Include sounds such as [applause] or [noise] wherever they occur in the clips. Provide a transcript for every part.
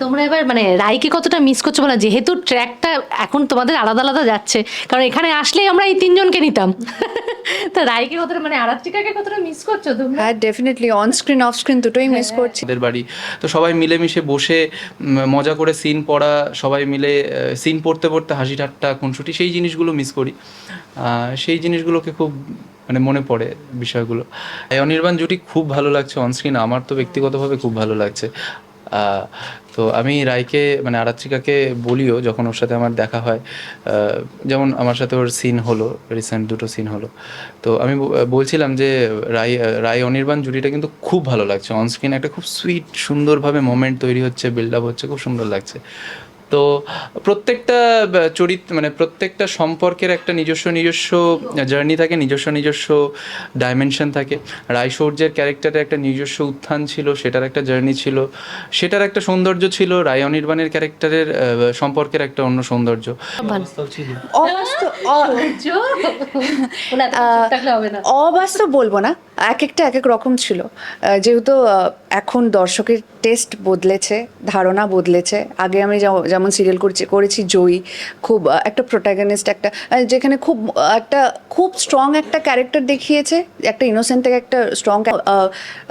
তোমরা এবার মানে রাইকে কতটা মিস করছ বলো যেহেতু ট্র্যাকটা এখন তোমাদের আলাদা আলাদা যাচ্ছে কারণ এখানে আসলেই আমরা এই তিনজনকে নিতাম। তা রাইকে কতটা মানে আরাত্রিকাকে কতটা মিস করছ তোমরা? হ্যাঁ definitely on screen off screen দুটোই মিস করছি। ওদের বাড়ি। তো সবাই মিলেমিশে বসে উম, মজা করে সিন পড়া সবাই মিলে সিন পড়তে পড়তে হাসি ঠাট্টা খুনসুটি সেই জিনিসগুলো মিস করি। আহ, সেই জিনিসগুলোকে খুব মানে মনে পড়ে বিষয়গুলো। এই অনির্বাণ জুটি খুব ভালো লাগছে অনস্ক্রিন আমার তো ব্যক্তিগতভাবে খুব ভালো লাগছে। আহ, তো আমি রায়কে মানে আরাত্রিকাকে বলিও যখন ওর সাথে আমার দেখা হয় যেমন আমার সাথে ওর সিন হলো রিসেন্ট দুটো সিন হলো। তো আমি বলছিলাম যে রায় রায় অনির্বাণ জুটিটা কিন্তু খুব ভালো লাগছে। অনস্ক্রিন একটা খুব সুইট সুন্দরভাবে মোমেন্ট তৈরি হচ্ছে বিল্ড আপ হচ্ছে, খুব সুন্দর লাগছে। তো প্রত্যেকটা চরিত্র মানে প্রত্যেকটা সম্পর্কের একটা নিজস্ব নিজস্ব জার্নি থাকে নিজস্ব নিজস্ব ডাইমেনশন থাকে। রায় সৌর্যের ক্যারেক্টারের একটা নিজস্ব উত্থান ছিল সেটার একটা জার্নি ছিল। সেটার একটা সৌন্দর্য ছিল রায় অনির্বাণের ক্যারেক্টারের সম্পর্কের একটা অন্য সৌন্দর্য। অবাস্তব [laughs] বলব না। এক একটা এক এক রকম ছিল। যেহেতু এখন দর্শকের টেস্ট বদলেছে, ধারণা বদলেছে। আগে আমি যেম- যেমন সিরিয়াল করছি, করেছি জয়ী, খুব একটা প্রোটাগনিস্ট একটা যেখানে খুব একটা খুব স্ট্রং একটা ক্যারেক্টার দেখিয়েছে, একটা ইনোসেন্ট থেকে একটা স্ট্রং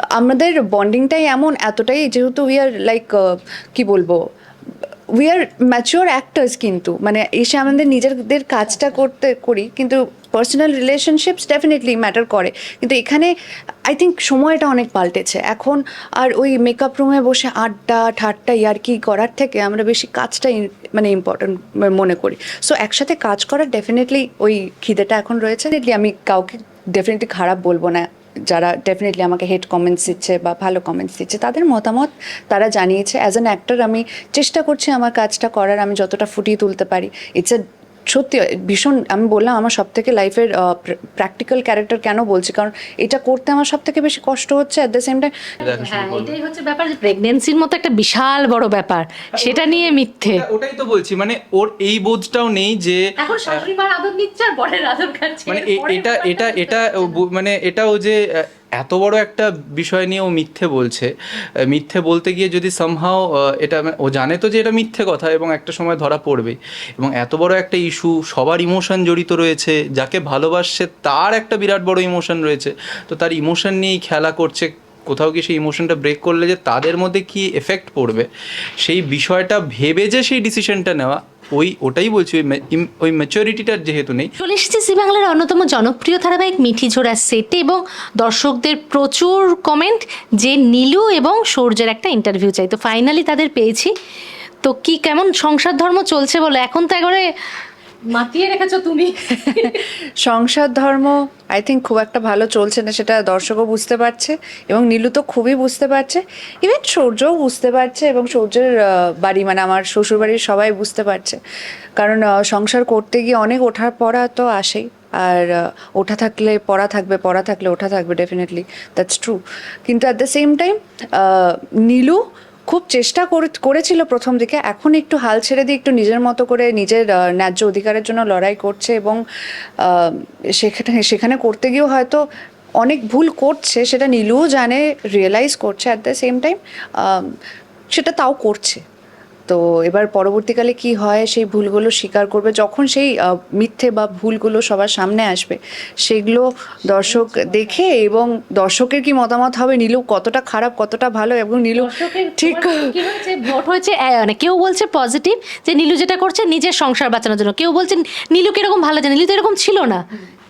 আমাদের বন্ডিংটাই এমন, এতটাই যেহেতু উই আর লাইক কি বলব উই আর ম্যাচিওর অ্যাক্টার্স কিন্তু। মানে এসে আমাদের নিজেদের কাজটা করতে করি, কিন্তু পার্সোনাল রিলেশনশিপস ডেফিনেটলি ম্যাটার করে। কিন্তু এখানে আই থিঙ্ক সময়টা অনেক পাল্টেছে। এখন আর ওই মেকআপ রুমে বসে আড্ডা, ঠাট্টা, ইয়ার্কি করার থেকে আমরা বেশি কাজটা মানে ইম্পর্টেন্ট মনে করি। সো একসাথে কাজ করার ডেফিনেটলি ওই খিদেটা এখন রয়েছে। আমি কাউকে ডেফিনেটলি খারাপ বলব না। যারা ডেফিনেটলি আমাকে হেড কমেন্টস দিচ্ছে বা ভালো কমেন্টস দিচ্ছে, তাদের মতামত তারা জানিয়েছে। অ্যাজ অ্যান অ্যাক্টর আমি চেষ্টা করছি আমার কাজটা করার, আমি যতটা ফুটিয়ে তুলতে পারি। ইটস এ সত্যি ভীষণ আমি বললাম আমার সব থেকে লাইফের প্র্যাকটিক্যাল ক্যারেক্টার কেন বলছি? কারণ এটা করতে আমার সব থেকে বেশি কষ্ট হচ্ছে অ্যাট দ্য সেম টাইম হ্যাঁ এটাই হচ্ছে ব্যাপার যে প্রেগনেন্সির মতো একটা বিশাল বড় ব্যাপার সেটা নিয়ে মিথ্যে। ওটাই তো বলছি মানে ওর এই বোধটাও নেই যে এখন শাশুড়ি মার আদর নিচ্ছে আর বরের আদর খাচ্ছে মানে এটা এটা এটা ও মানে এটাও যে এত বড় একটা বিষয় নিয়ে ও মিথ্যে বলছে। মিথ্যে বলতে গিয়ে যদি সামহাও এটা ও জানে তো যে এটা মিথ্যে কথা এবং একটা সময় ধরা পড়বে এবং এত বড় একটা ইস্যু সবার ইমোশন জড়িত রয়েছে, যাকে ভালোবাসছে তার একটা বিরাট বড় ইমোশন রয়েছে। তো তার ইমোশন নিয়েই খেলা করছে, কোথাও কি সেই ইমোশনটা ব্রেক করলে যে তাদের মধ্যে কি এফেক্ট পড়বে? সেই বিষয়টা ভেবে যে সেই ডিসিশনটা নেওয়া ওই ওটাই বলছি, ওই ওই ম্যাচুরিটিটার যেহেতু নেই। চলে এসেছি জি বাংলার অন্যতম জনপ্রিয় ধারাবাহিক মিঠি ঝোড়া সেটে এবং দর্শকদের প্রচুর কমেন্ট যে নীলু এবং সূর্যের একটা ইন্টারভিউ চাই। তো ফাইনালি তাদের পেয়েছি। তো কি কেমন সংসার ধর্ম চলছে বলো? এখন তো একবারে মাতিয়ে রেখেছো তুমি? [laughs] সংসার ধর্ম আই থিঙ্ক খুব একটা ভালো চলছে না, সেটা দর্শকও বুঝতে পারছে এবং নীলু তো খুবই বুঝতে পারছে। ইভেন সূর্যও বুঝতে পারছে এবং সূর্যের বাড়ি মানে আমার শ্বশুর বাড়ির সবাই বুঝতে পারছে। কারণ সংসার করতে গিয়ে অনেক ওঠার পড়া তো আসেই। আর ওঠা থাকলে পড়া থাকবে, পড়া থাকলে ওঠা থাকবে ডেফিনেটলি দ্যাটস ট্রু কিন্তু at the same time Nilu খুব চেষ্টা করে- করেছিল প্রথম দিকে, এখন একটু হাল ছেড়ে দিয়ে একটু নিজের মতো করে নিজের ন্যায্য অধিকারের জন্য লড়াই করছে এবং সেখানে সেখানে করতে গিয়েও হয়তো অনেক ভুল করছে, সেটা নীলুও জানে রিয়েলাইজ করছে অ্যাট দ্য সেম টাইম সেটা তাও করছে। তো এবার পরবর্তীকালে কি হয় সেই ভুলগুলো স্বীকার করবে। যখন সেই মিথ্যে বা ভুলগুলো সবার সামনে আসবে সেগুলো দর্শক দেখে এবং দর্শকের কি মতামত হবে? নীলু কতটা খারাপ কতটা ভালো এবং নীলু ঠিক ভোট হয়েছে মানে কেউ বলছে পজিটিভ যে নীলু যেটা করছে নিজের সংসার বাঁচানোর জন্য। কেউ বলছে নীলু কীরকম ভালো জানে? নীলু তো এরকম ছিল না।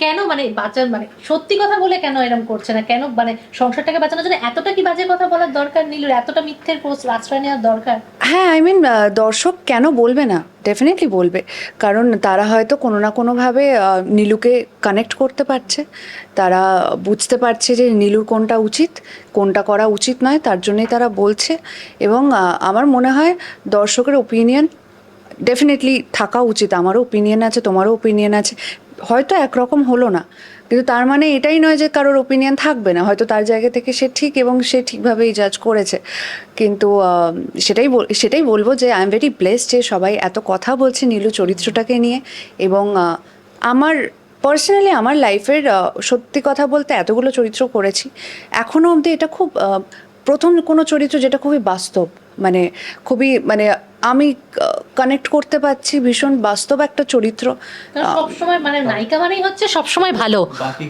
কেন মানে বাঁচার মানে সত্যি কথা বলে কেন এরকম করছে না? কেন মানে সংসারটাকে বাঁচানোর জন্য এতটা কি বাজে কথা বলার দরকার? নীলুর এতটা মিথ্যের আশ্রয় নেওয়ার দরকার? হ্যাঁ আই মিন দর্শক কেন বলবে না? ডেফিনেটলি বলবে। কারণ তারা হয়তো কোনো না কোনোভাবে নীলুকে কানেক্ট করতে পারছে। তারা বুঝতে পারছে যে নীলুর কোনটা উচিত, কোনটা করা উচিত নয়, তার জন্যই তারা বলছে। এবং আমার মনে হয় দর্শকের ওপিনিয়ন ডেফিনেটলি থাকা উচিত। আমারও ওপিনিয়ন আছে, তোমারও ওপিনিয়ন আছে। হয়তো একরকম হলো না। কিন্তু তার মানে এটাই নয় যে কারোর ওপিনিয়ন থাকবে না। হয়তো তার জায়গা থেকে সে ঠিক এবং সে ঠিকভাবেই জাজ করেছে। কিন্তু সেটাই সেটাই বলব যে আই এম ভেরি ব্লেসড যে সবাই এত কথা বলছে নীলু চরিত্রটাকে নিয়ে এবং আমার পার্সোনালি আমার লাইফের সত্যি কথা বলতে এতগুলো চরিত্র করেছি। এখনও অবধি এটা খুব প্রথম কোনো চরিত্র যেটা খুবই বাস্তব। মানে খুবই মানে আমি কানেক্ট করতে পারছি ভীষণ বাস্তব একটা চরিত্র। সবসময় মানে নায়িকা মানেই হচ্ছে সবসময় ভালো।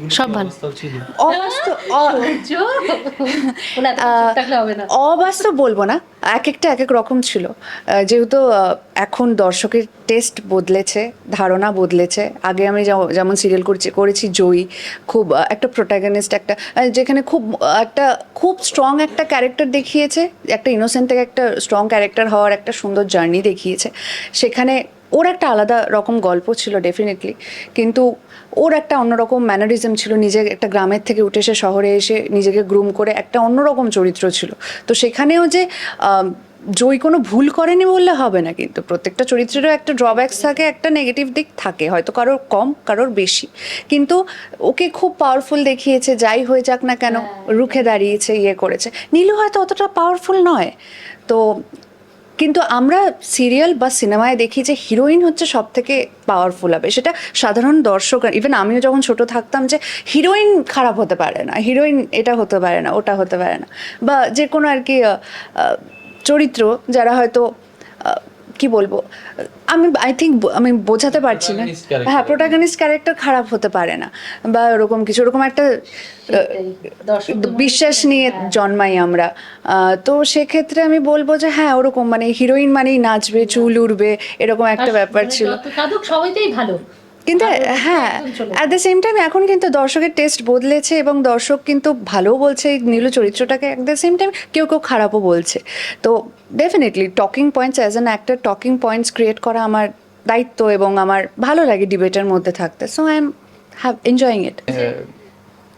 সব ভালো। অবাস্তব [laughs] অবাস্তব বলব না এক একটা এক এক রকম ছিল। যেহেতু এখন দর্শকের টেস্ট বদলেছে, ধারণা বদলেছে। আগে আমি যেমন সিরিয়াল করছি, করেছি জয়ী, খুব একটা প্রোটাগনিস্ট একটা যেখানে খুব একটা খুব স্ট্রং একটা ক্যারেক্টার দেখিয়েছে, একটা ইনোসেন্ট থেকে একটা স্ট্রং ক্যারেক্টার হওয়ার একটা সুন্দর জার্নি দেখিয়েছে। সেখানে ওর একটা আলাদা রকম গল্প ছিল ডেফিনেটলি কিন্তু ওর একটা অন্যরকম ম্যানারিজম ছিল নিজে একটা গ্রামের থেকে উঠে এসে শহরে এসে নিজেকে গ্রুম করে একটা অন্যরকম চরিত্র ছিল। তো সেখানেও যে জয় কোনো ভুল করেনি বললে হবে না কিন্তু। প্রত্যেকটা চরিত্রেরও একটা ড্রব্যাকস থাকে একটা নেগেটিভ দিক থাকে। হয়তো কারোর কম কারোর বেশি। কিন্তু ওকে খুব পাওয়ারফুল দেখিয়েছে যাই হয়ে যাক না কেন রুখে দাঁড়িয়েছে ইয়ে করেছে। নীলু হয়তো অতটা পাওয়ারফুল নয়। তো কিন্তু আমরা সিরিয়াল বা সিনেমায় দেখি যে হিরোইন হচ্ছে সব থেকে পাওয়ারফুল হবে। সেটা সাধারণ দর্শক ইভেন আমিও যখন ছোট থাকতাম যে হিরোইন খারাপ হতে পারে না, হিরোইন এটা হতে পারে না, ওটা হতে পারে না। বা যে কোনো আর কি চরিত্র যারা হয়তো কি বলব? আমি আই থিঙ্ক আমি বোঝাতে পারছি না। হ্যাঁ প্রোটাগনিস্ট ক্যারেক্টার খারাপ হতে পারে না। বা ওরকম কিছু ওরকম একটা বিশ্বাস নিয়ে হ্যাঁ। জন্মাই আমরা। তো সেক্ষেত্রে আমি বলব যে হ্যাঁ ওরকম মানে হিরোইন মানেই নাচবে চুল উড়বে এরকম একটা ব্যাপার মানে ছিল। সবাই সবাইতেই ভালো। কিন্তু হ্যাঁ অ্যাট দ্য সেম টাইম এখন কিন্তু দর্শকের টেস্ট বদলেছে এবং দর্শক কিন্তু ভালো বলছে এই নীলু চরিত্রটাকে অ্যাট দ্য সেম টাইম কেউ কেউ খারাপও বলছে। তো definitely talking points as an actor talking points create করা আমার দায়িত্ব এবং আমার ভালো লাগে ডিবেটের মধ্যে থাকতে। So I am have enjoying it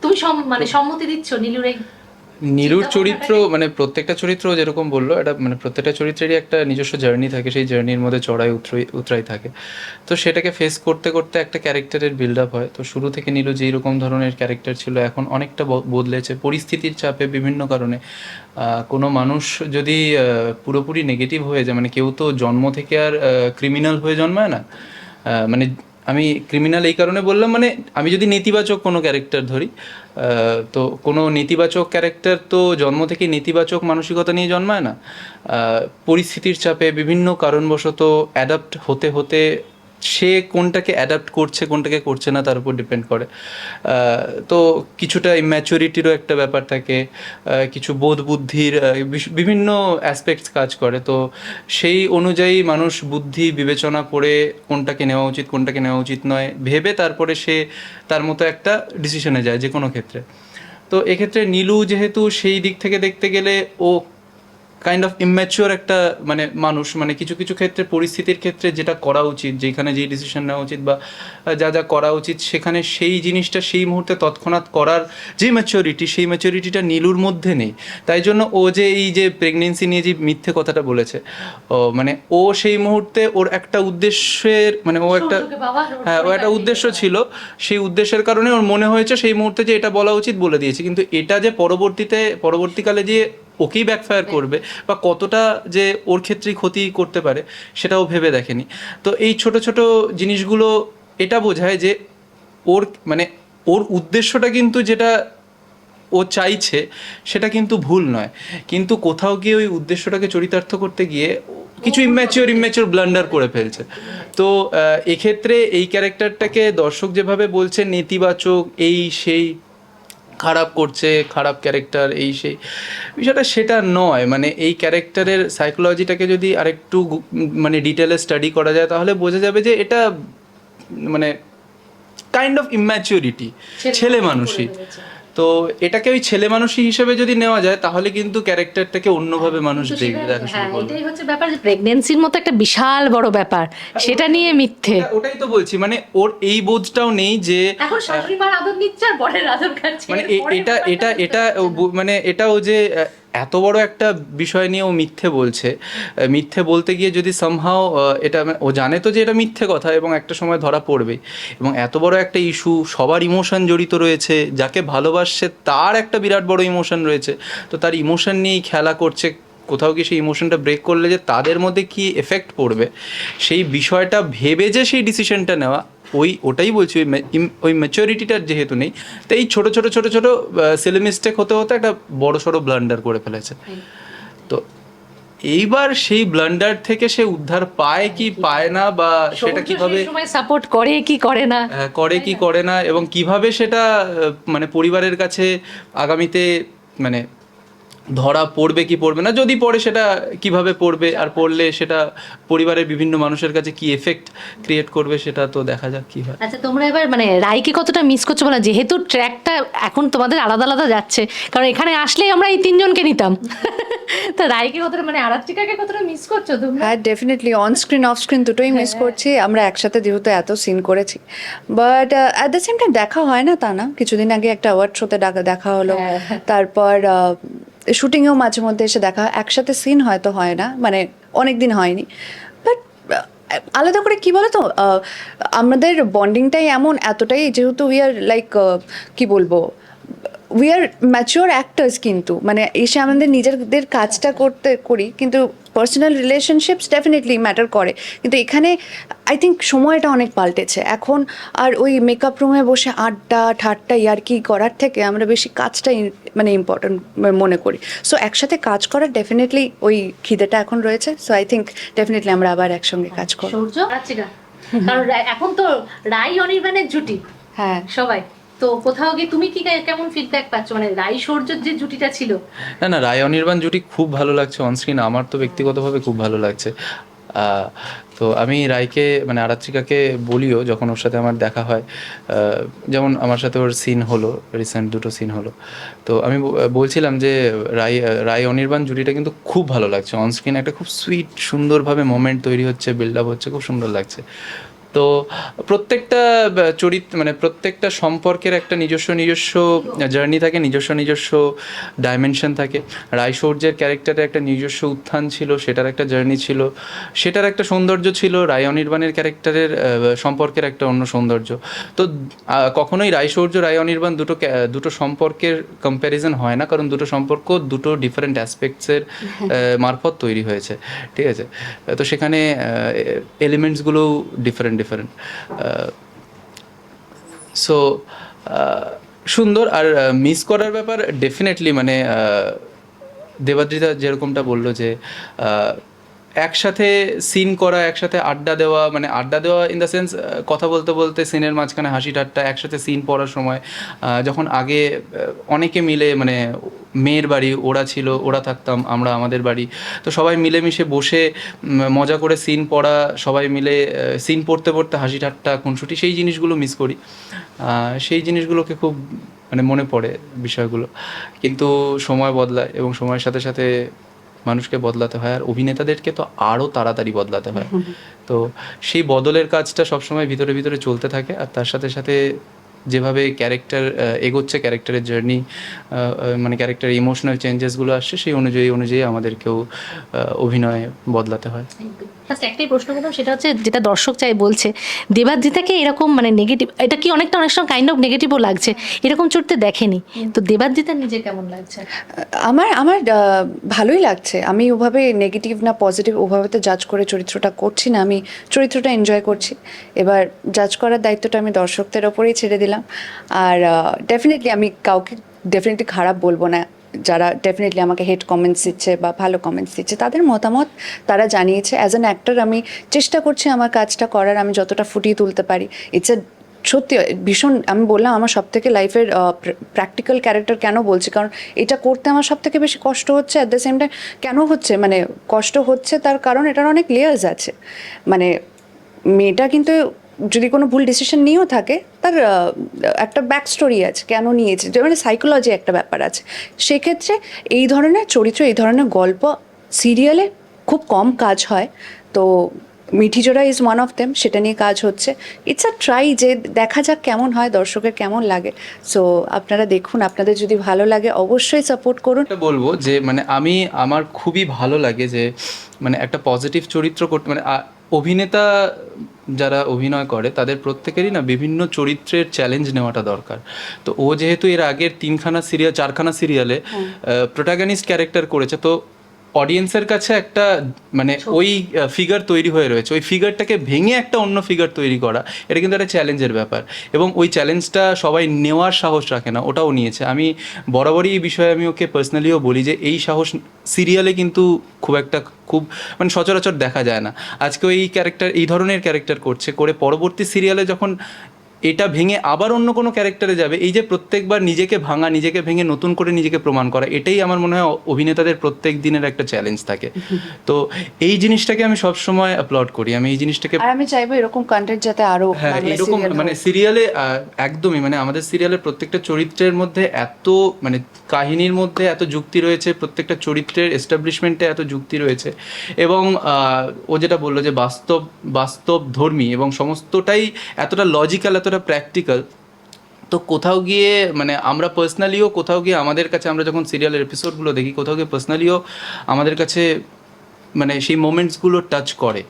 তুমি সম- মানে সম্মতি দিচ্ছ নীলুর এই নীলুর চরিত্র মানে প্রত্যেকটা চরিত্র যেরকম বলল এটা মানে প্রত্যেকটা চরিত্রেরই একটা নিজস্ব জার্নি থাকে সেই জার্নির মধ্যে চড়াই উতরাই উতরাই থাকে। তো সেটাকে ফেস করতে করতে একটা ক্যারেক্টারের বিল্ড আপ হয়। তো শুরু থেকে নীলু যেই রকম ধরনের ক্যারেক্টার ছিল এখন অনেকটা বদলেছে পরিস্থিতির চাপে বিভিন্ন কারণে। কোনো মানুষ যদি পুরোপুরি নেগেটিভ হয়ে যায় মানে কেউ তো জন্ম থেকে আর ক্রিমিনাল হয়ে জন্মায় না। মানে আমি ক্রিমিনাল এই কারণে বললাম মানে আমি যদি নেতিবাচক কোনো ক্যারেক্টার ধরি তো কোনো নেতিবাচক ক্যারেক্টার তো জন্ম থেকে নেতিবাচক মানসিকতা নিয়ে জন্মায় না। পরিস্থিতির চাপে বিভিন্ন কারণবশত অ্যাডাপ্ট হতে হতে সে কোনটাকে অ্যাডাপ্ট করছে, কোনটাকে করছে না, তার উপর ডিপেন্ড করে। তো কিছুটা ইম্যাচুরিটিরও একটা ব্যাপার থাকে কিছু বোধ বুদ্ধির বিভিন্ন অ্যাসপেক্টস কাজ করে। তো সেই অনুযায়ী মানুষ বুদ্ধি বিবেচনা করে কোনটাকে নেওয়া উচিত, কোনটাকে নেওয়া উচিত নয়। ভেবে তারপরে সে তার মতো একটা ডিসিশনে যায় যে কোনো ক্ষেত্রে। তো এক্ষেত্রে নীলু যেহেতু সেই দিক থেকে দেখতে গেলে ও কাইন্ড অফ ইম্যাচিওর একটা মানে মানুষ মানে কিছু কিছু ক্ষেত্রে পরিস্থিতির ক্ষেত্রে যেটা করা উচিত যেখানে যেই ডিসিশন নেওয়া উচিত বা যা যা করা উচিত সেখানে সেই জিনিসটা সেই মুহূর্তে তৎক্ষণাৎ করার যে ম্যাচিওরিটি সেই ম্যাচিওরিটিটা নীলুর মধ্যে নেই। তাই জন্য ও যে এই যে প্রেগনেন্সি নিয়ে যে মিথ্যে কথাটা বলেছে ও মানে ও সেই মুহূর্তে ওর একটা উদ্দেশ্যের মানে ও একটা হ্যাঁ ও একটা উদ্দেশ্য ছিল সেই উদ্দেশ্যের কারণে ওর মনে হয়েছে সেই মুহূর্তে যে এটা বলা উচিত বলে দিয়েছে। কিন্তু এটা যে পরবর্তীতে পরবর্তীকালে যে ওকেই ব্যাকফায়ার করবে বা কতটা যে ওর ক্ষেত্রেই ক্ষতি করতে পারে সেটাও ভেবে দেখেনি। তো এই ছোট ছোট জিনিসগুলো এটা বোঝায় যে ওর মানে ওর উদ্দেশ্যটা কিন্তু যেটা ও চাইছে সেটা কিন্তু ভুল নয়। কিন্তু কোথাও গিয়ে ওই উদ্দেশ্যটাকে চরিতার্থ করতে গিয়ে কিছু ইম্যাচিওর ইম্যাচিওর ব্লান্ডার করে ফেলছে। তো এক্ষেত্রে এই ক্যারেক্টারটাকে দর্শক যেভাবে বলছে নেতিবাচক এই সেই খারাপ করছে খারাপ ক্যারেক্টার এই সেই। বিষয়টা সেটা নয় মানে এই ক্যারেক্টারের সাইকোলজিটাকে যদি আরেকটু মানে ডিটেলে স্টাডি করা যায় তাহলে বোঝা যাবে যে এটা মানে কাইন্ড অফ ইম্যাচিউরিটি ছেলে মানুষই তো এটাকে ওই ছেলে মানুষই হিসেবে যদি নেওয়া যায় তাহলে কিন্তু ক্যারেক্টারটাকে অন্যভাবে মানুষ দেখবে দেখা শুরু হ্যাঁ করবে। এটাই হচ্ছে ব্যাপার। যে প্রেগন্যান্সির মতো একটা বিশাল বড় ব্যাপার। সেটা নিয়ে মিথ্যে। ওটাই তো বলছি মানে ওর এই বোধটাও নেই যে এখন শাশুড়ি মার আদর নিচ্ছে আর বরের আদর খাচ্ছে। মানে এটা এটা এটা ও মানে এটাও যে এত বড় একটা বিষয় নিয়ে ও মিথ্যে বলছে। মিথ্যে বলতে গিয়ে যদি সামহাও এটা ও জানে তো যে এটা মিথ্যে কথা এবং একটা সময় ধরা পড়বে এবং এত বড় একটা ইস্যু সবার ইমোশন জড়িত রয়েছে, যাকে ভালোবাসছে তার একটা বিরাট বড় ইমোশন রয়েছে। তো তার ইমোশন নিয়েই খেলা করছে, কোথাও কি সেই ইমোশনটা ব্রেক করলে যে তাদের মধ্যে কি এফেক্ট পড়বে? সেই বিষয়টা ভেবে যে সেই ডিসিশনটা নেওয়া ওই ওটাই বলছি ওই ওই ম্যাচুরিটিটার যেহেতু নেই তো এই ছোটো ছোটো ছোটো ছোটো সেলে মিস্টেক হতে হতে একটা বড় সড়ো ব্লান্ডার করে ফেলেছে। তো এইবার সেই ব্লান্ডার থেকে সে উদ্ধার পায় কি পায় না বা সেটা কীভাবে সাপোর্ট করে কি করে না। হ্যাঁ, করে কি করে না এবং কীভাবে সেটা মানে পরিবারের কাছে আগামীতে মানে ধরা পড়বে কি পড়বে না যদি পড়ে সেটা কীভাবে পড়বে আর পড়লে সেটা পরিবারের বিভিন্ন মানুষের কাছে কি এফেক্ট ক্রিয়েট করবে সেটা তো দেখা যাক কি হয়। আচ্ছা তোমরা এবার মানে রাইকে কতটা মিস করছ বলো যেহেতু ট্র্যাকটা এখন তোমাদের আলাদা আলাদা যাচ্ছে কারণ এখানে আসলেই আমরা এই তিনজনকে নিতাম। [laughs] তা রাইকে কতটা মানে আরাত্রিকাকে কতটা মিস করছ তোমরা? হ্যাঁ definitely on screen off screen দুটোই মিস করছি আমরা একসাথে যেহেতু এত সিন করেছি। But at the same time দেখা হয় না তা না কিছুদিন আগে একটা অ্যাওয়ার্ড শোতে দেখা হলো। হ্যাঁ। তারপর শুটিংয়েও মাঝে মধ্যে এসে দেখা হয়। একসাথে সিন হয়তো হয় না মানে অনেক দিন হয়নি। বাট আলাদা করে কি বলতো? আমাদের বন্ডিংটাই এমন, এতটাই যেহেতু উই আর লাইক কি বলব? উই আর ম্যাচিওর অ্যাক্টার্স কিন্তু। মানে এসে আমাদের নিজেদের কাজটা করতে করি, কিন্তু পার্সোনাল রিলেশনশিপস ডেফিনেটলি ম্যাটার করে। কিন্তু এখানে আই থিঙ্ক সময়টা অনেক পাল্টেছে। এখন আর ওই মেকআপ রুমে বসে আড্ডা ঠাট্টা ইয়ার্কি করার থেকে আমরা বেশি কাজটাই মানে ইম্পর্টেন্ট মনে করি। সো একসাথে কাজ করার ডেফিনেটলি ওই খিদেটা এখন রয়েছে। সো আই থিঙ্ক ডেফিনেটলি আমরা আবার একসঙ্গে কাজ করব। সূর্য? কারণ এখন তো রাই অনির্বাণের জুটি। হ্যাঁ। সবাই। তো কোথাও গিয়ে তুমি কি কেমন ফিডব্যাক পাচ্ছ? মানে রাই সূর্যের যে জুটিটা ছিল। না না রায় অনির্বাণ জুটি খুব ভালো লাগছে অনস্ক্রিন আমার তো ব্যক্তিগতভাবে খুব ভালো লাগছে। তো আমি রায়কে মানে আরাত্রিকাকে বলিও যখন ওর সাথে আমার দেখা হয়। যেমন আমার সাথে ওর সিন হলো রিসেন্ট দুটো সিন হলো। তো আমি বলছিলাম যে রায় রায় অনির্বাণ জুটিটা কিন্তু খুব ভালো লাগছে। অনস্ক্রিন একটা খুব সুইট সুন্দরভাবে মোমেন্ট তৈরি হচ্ছে বিল্ড আপ হচ্ছে, খুব সুন্দর লাগছে। তো প্রত্যেকটা চরিত্র মানে প্রত্যেকটা সম্পর্কের একটা নিজস্ব নিজস্ব জার্নি থাকে নিজস্ব নিজস্ব ডাইমেনশন থাকে। রায়শৌর্যের ক্যারেক্টারে একটা নিজস্ব উত্থান ছিল সেটার একটা জার্নি ছিল। সেটার একটা সৌন্দর্য ছিল রায় অনির্বাণের ক্যারেক্টারের সম্পর্কের একটা অন্য সৌন্দর্য। তো কখনোই রায়শৌর্য রায় অনির্বাণ দুটো দুটো সম্পর্কের কম্প্যারিজন হয় না কারণ দুটো সম্পর্ক দুটো ডিফারেন্ট অ্যাসপেক্টসের [laughs] মারফত তৈরি হয়েছে। ঠিক আছে? তো সেখানে এলিমেন্টসগুলোও ডিফারেন্ট ডিফারেন্ট সো সুন্দর আর মিস করার ব্যাপার ডেফিনেটলি মানে দেবাদ্রিতা যেরকমটা বলল যে একসাথে সিন করা, একসাথে আড্ডা দেওয়া মানে আড্ডা দেওয়া ইন দ্য সেন্স কথা বলতে বলতে সিনের মাঝখানে হাসি ঠাট্টা, একসাথে সিন পড়ার সময় যখন আগে অনেকে মিলে মানে মেয়ের বাড়ি, ওরা ছিল, ওরা থাকতাম, আমরা আমাদের বাড়ি, তো সবাই মিলেমিশে বসে মজা করে সিন পড়া, সবাই মিলে সিন পড়তে পড়তে হাসি ঠাট্টা, খুনসুটি, সেই জিনিসগুলো মিস করি। সেই জিনিসগুলোকে খুব মানে মনে পড়ে বিষয়গুলো। কিন্তু সময় বদলায় এবং সময়ের সাথে সাথে মানুষকে বদলাতে হয়, আর অভিনেতাদেরকে তো আরও তাড়াতাড়ি বদলাতে হয়। তো সেই বদলের কাজটা সবসময় ভিতরে ভিতরে চলতে থাকে, আর তার সাথে সাথে যেভাবে ক্যারেক্টার এগোচ্ছে ক্যারেক্টারের জার্নি মানে ক্যারেক্টার ইমোশনাল চেঞ্জেসগুলো আসছে সেই অনুযায়ী অনুযায়ী আমাদেরকেও অভিনয় বদলাতে হয়। একটাই প্রশ্ন করলাম সেটা হচ্ছে যেটা দর্শক চাই বলছে দেবাদ্রিতাকে এরকম মানে নেগেটিভ এটা কি অনেকটা অনেক সময় কাইন্ড অফ নেগেটিভও লাগছে এরকম চড়তে দেখেনি তো দেবাদ্রিতা নিজে কেমন লাগছে? আমার আমার ভালোই লাগছে। আমি ওভাবে নেগেটিভ না পজিটিভ ওভাবে তো জাজ করে চরিত্রটা করছি না আমি চরিত্রটা এনজয় করছি। এবার জাজ করার দায়িত্বটা আমি দর্শকদের ওপরেই ছেড়ে দিলাম। আর ডেফিনেটলি আমি কাউকে ডেফিনেটলি খারাপ বলব না। যারা ডেফিনেটলি আমাকে হেড কমেন্টস দিচ্ছে বা ভালো কমেন্টস দিচ্ছে, তাদের মতামত তারা জানিয়েছে। অ্যাজ অ্যান অ্যাক্টর আমি চেষ্টা করছি আমার কাজটা করার, আমি যতটা ফুটিয়ে তুলতে পারি। ইটস এ সত্যি, ভীষণ, আমি বললাম আমার সব থেকে লাইফের প্র্যাকটিক্যাল ক্যারেক্টার কেন বলছি? কারণ এটা করতে আমার সব থেকে বেশি কষ্ট হচ্ছে। অ্যাট দ্য সেম টাইম কেন হচ্ছে? মানে কষ্ট হচ্ছে তার কারণ এটার অনেক লেয়ার্স আছে। মানে মেয়েটা কিন্তু যদি কোনো ভুল ডিসিশন নিয়েও থাকে, তার একটা ব্যাক স্টোরি আছে, কেন নিয়েছে মানে সাইকোলজি একটা ব্যাপার আছে। সেক্ষেত্রে এই ধরনের চরিত্র, এই ধরনের গল্প সিরিয়ালে খুব কম কাজ হয়। তো Mithijhora is one of them সেটা নিয়ে কাজ হচ্ছে। ইটস আ ট্রাই যে দেখা যাক কেমন হয়, দর্শকের কেমন লাগে। সো আপনারা দেখুন, আপনাদের যদি ভালো লাগে, অবশ্যই সাপোর্ট করুন। বলব যে মানে আমি, আমার খুবই ভালো লাগে যে মানে একটা পজিটিভ চরিত্র করতে মানে অভিনেতা যারা অভিনয় করে তাদের প্রত্যেকেরই না বিভিন্ন চরিত্রের চ্যালেঞ্জ নেওয়াটা দরকার। তো ও যেহেতু এর আগের তিনখানা সিরিয়াল চারখানা সিরিয়ালে প্রোটাগানিস্ট ক্যারেক্টার করেছে তো অডিয়েন্সের কাছে একটা মানে ওই ফিগার তৈরি হয়ে রয়েছে। ওই ফিগারটাকে ভেঙে একটা অন্য ফিগার তৈরি করা এটা কিন্তু একটা চ্যালেঞ্জের ব্যাপার। এবং ওই চ্যালেঞ্জটা সবাই নেওয়ার সাহস রাখে না ওটাও নিয়েছে। আমি বরাবরই এই বিষয়ে আমি ওকে পার্সোনালিও বলি যে এই সাহস সিরিয়ালে কিন্তু খুব একটা খুব মানে সচরাচর দেখা যায় না। আজকে ওই ক্যারেক্টার এই ধরনের ক্যারেক্টার করছে করে পরবর্তী সিরিয়ালে যখন এটা ভেঙে আবার অন্য কোনো ক্যারেক্টারে যাবে। এই যে প্রত্যেকবার নিজেকে ভাঙা নিজেকে ভেঙে নতুন করে নিজেকে প্রমাণ করা এটাই আমার মনে হয় অভিনেতাদের প্রত্যেক দিনের একটা চ্যালেঞ্জ থাকে। [laughs] তো এই জিনিসটাকে আমি সবসময় অ্যাপ্লড করি। আমি এই জিনিসটাকে আমি চাইব এরকম কন্টেন্ট যাতে আরও হ্যাঁ বাংলা এরকম মানে সিরিয়ালে একদমই মানে আমাদের সিরিয়ালের প্রত্যেকটা চরিত্রের মধ্যে এত মানে কাহিনীর মধ্যে এত যুক্তি রয়েছে প্রত্যেকটা চরিত্রের এস্টাবলিশমেন্টে এত যুক্তি রয়েছে। এবং ও যেটা বলল যে বাস্তব বাস্তব ধর্মী এবং সমস্তটাই এতটা লজিক্যাল এতটা প্র্যাকটিক্যাল তো কোথাও গিয়ে মানে আমরা পার্সোনালিও কোথাও গিয়ে আমাদের কাছে, আমরা যখন সিরিয়ালের এপিসোডগুলো দেখি, কোথাও গিয়ে পার্সোনালিও আমাদের কাছে মানে সেই মোমেন্টসগুলো টাচ করে।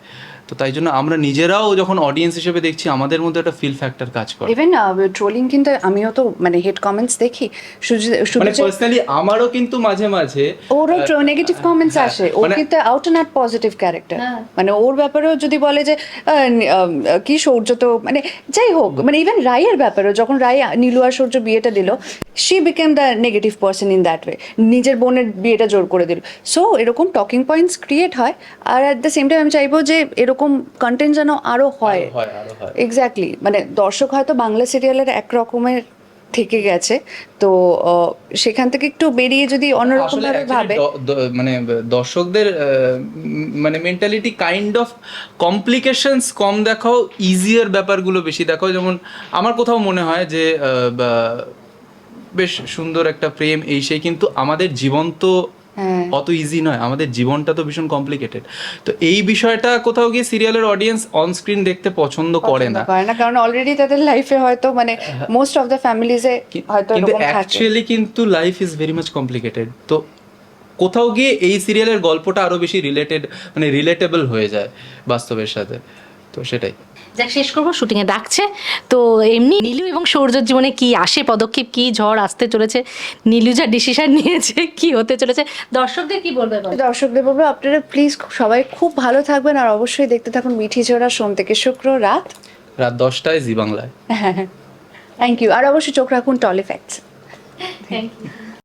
তো তাই জন্য আমরা নিজেরাও যখন অডিয়েন্স হিসেবে দেখছি আমাদের মধ্যে একটা ফিল ফ্যাক্টর কাজ করে। ইভেন ট্রোলিং কিন্তু আমিও তো মানে হেড কমেন্টস দেখি। মানে পার্সোনালি আমারও কিন্তু মাঝে মাঝে ওরও নেগেটিভ কমেন্টস আসে। ও মানে- কিন্তু out and out positive character. মানে ওর ব্যাপারেও যদি বলে যে কি সৌর্য তো মানে যাই হোক মানে ইভেন রায়ের ব্যাপারেও যখন রায় নীলু আর সৌর্য বিয়েটা দিল she became the negative person in that way নিজের বোনের বিয়েটা জোর করে দিল। সো এরকম টকিং পয়েন্টস ক্রিয়েট হয়। আর অ্যাট দ্য সেম টাইম আমি চাইব যে এরকম কন্টেন্ট যেন আরও হয়। এক্স্যাক্টলি মানে দর্শক হয়তো বাংলা সিরিয়ালের এক রকমের থেকে গেছে তো সেখান থেকে একটু বেরিয়ে যদি অন্যরকম ভাবে ভাবে মানে দর্শকদের মানে মেন্টালিটি কাইন্ড অফ কমপ্লিকেশনস কম দেখাও ইজিয়ার ব্যাপারগুলো বেশি দেখাও যেমন আমার কোথাও মনে হয় যে বেশ সুন্দর একটা প্রেম এই সেই কিন্তু আমাদের জীবন তো হ্যাঁ। অত ইজি নয় আমাদের জীবনটা তো ভীষণ কমপ্লিকেটেড তো এই বিষয়টা কোথাও গিয়ে সিরিয়ালের অডিয়েন্স অন স্ক্রিন দেখতে পছন্দ করে না। করে না কারণ অলরেডি তাদের লাইফে হয়তো মানে মোস্ট অফ দ্য ফ্যামিলিজে হয়তো কিন্তু অ্যাকচুয়ালি কিন্তু life is very much complicated তো কোথাও গিয়ে এই সিরিয়ালের গল্পটা আরও বেশি রিলেটেড মানে রিলেটেবল হয়ে যায় বাস্তবের সাথে। তো সেটাই। যাক শেষ করব শুটিং এ ডাকছে। তো এমনি নীলু এবং সৌর্যর জীবনে কি আসে পদক্ষেপ কি ঝড় আসতে চলেছে? নীলু যা ডিসিশন [laughs] নিয়েছে কি হতে চলেছে? দর্শকদের কি বলবে বলো? দর্শকদের বলব আপনারা প্লিজ সবাই খুব ভালো থাকবেন আর অবশ্যই দেখতে থাকুন মিঠি ঝোড়া সোম থেকে শুক্র রাত রাত দশটায় জি বাংলায়। [laughs] থ্যাংক ইউ আর অবশ্যই চোখ রাখুন টলিফ্যাক্টস থ্যাংক ইউ